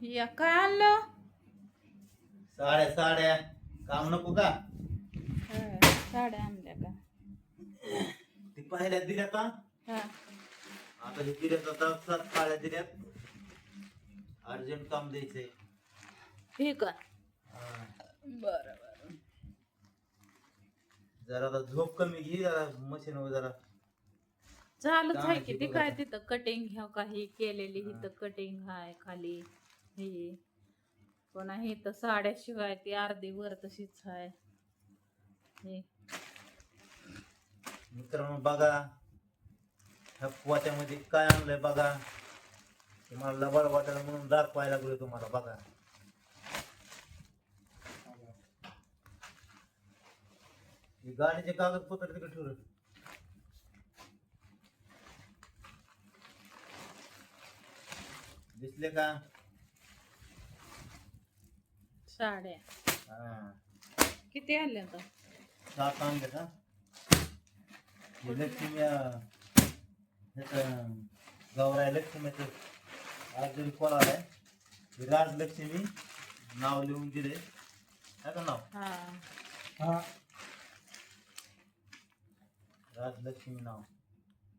या काय आणलं साड्या साड्या. काम नको का? होय, साड्या आणल्या का? ती पहिल्या दिल्या का हा. आता हे दिल्यात आता सात साड्या दिल्यात. अर्जंट काम द्यायचंय. ठीक आहे हा. बरं बरं. जरा आता झोप कमी घे जरा मशीन जरा. काय आहे की ते काय. तिथं कटिंग ह्या काही केलेली. इथं कटिंग आहे खाली. हे पण आहे तर साड्याशिवाय ती अर्धी वर तशीच आहे. हे. मित्रांनो बघा. ह्या पोत्यामध्ये काय आणलंय बघा. तुम्हाला लबाड वाटायला म्हणून दाखवायला लागलो तुम्हाला बघा. हे गाडीचे कागदपत्र तिकडे ठेवलं. दिसले का? साड्या. हा. किती आल्या तर सात आणले का? हे लक्ष्मी अं, ह्याचं गौराय लक्ष्मीचं आज जरी कॉल आलाय हे राजलक्ष्मी नाव लिहून दिले काय का नाव? हा. राजलक्ष्मी नाव.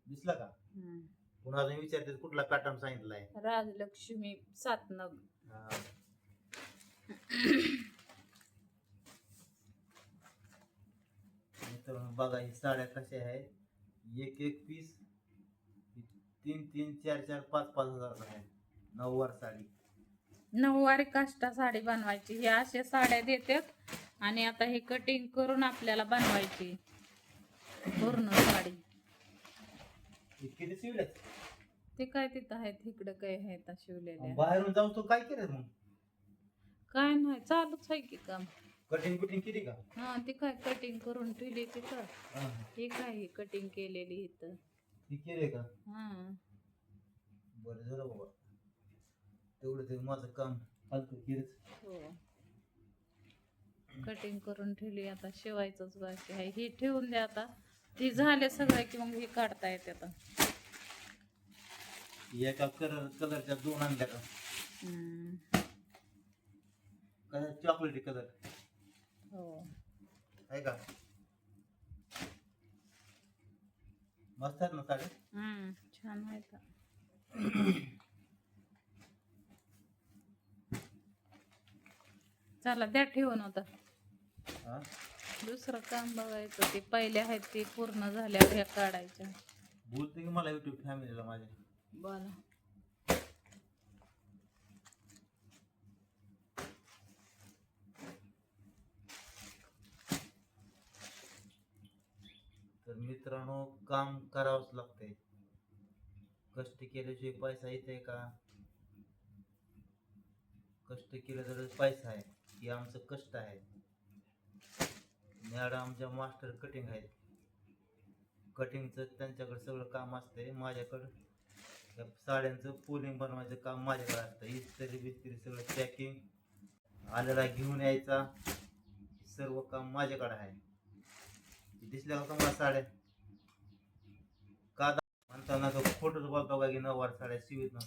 दिसलं का? हम्म. पुन्हा अजून विचारते कुठला पॅटर्न सांगितलाय? राजलक्ष्मी सात नग हा. मित्रांनो बघा ही साड्या कशा आहेत. एक एक पीस तीन तीन चार चार पाच पाच हजार आहे नऊवार साडी. नऊवारी काष्टा साडी बनवायची. हे अशा साड्या देतात. आणि आता हे कटिंग करून आपल्याला बनवायची. पूर्ण साडी. किती शिवल्यात ते काय तिथं आहेत? इकडं काय आहेत शिवलेल्या? बाहेरून जाऊन तो काय केलं मग? काय नाही चालूच आहे की काम. कटिंग बिटिंग केली का? हा ते काय कटिंग करून ठेवली तिथं हा. हे काय कटिंग केलेली इथं ती केली का? हा. बरं झालं बाबा. तेवढं ते माझं काम केलंच. हो. कटिंग करून ठेवली आता शिवायचंच बाकी आहे. हे ठेवून द्या आता. ती झाले सगळे की मग हे काढता येते आता. एका कलर कलरच्या दोन आणल्या का? हम्म. चॉकलेटी कलर. हो. आहे का? मस्त आहेत ना साड्या? हम्म छान आहे का चला द्या ठेवून होता हा? दुसरं काम बघायचं ते पहिले आहेत ते पूर्ण झाल्यावर ह्या काढायच्या. बोलते की मला युट्यूब फॅमिलीला माझ्या. बोला. मित्रांनो काम करावंच लागतंय. कष्ट केल्याशिवाय पैसा येते का? कष्ट केलं तर पैसा आहे. हे आमचं कष्ट आहे. मॅडम आमच्या मास्टर कटिंग आहेत. कटिंगचं त्यांच्याकडे सगळं काम असतंय. माझ्याकडं साड्यांचं पोलिंग बनवायचं काम माझ्याकडे असतं. इस्त्री बिस्त्री सगळं पॅकिंग आलेला घेऊन यायचा. सर्व काम माझ्याकडे आहे. दिसल्या का तुम्हाला साड्या. का म्हणताना तो खोटंच बोलतो का की नऊवार साड्या शिवित ना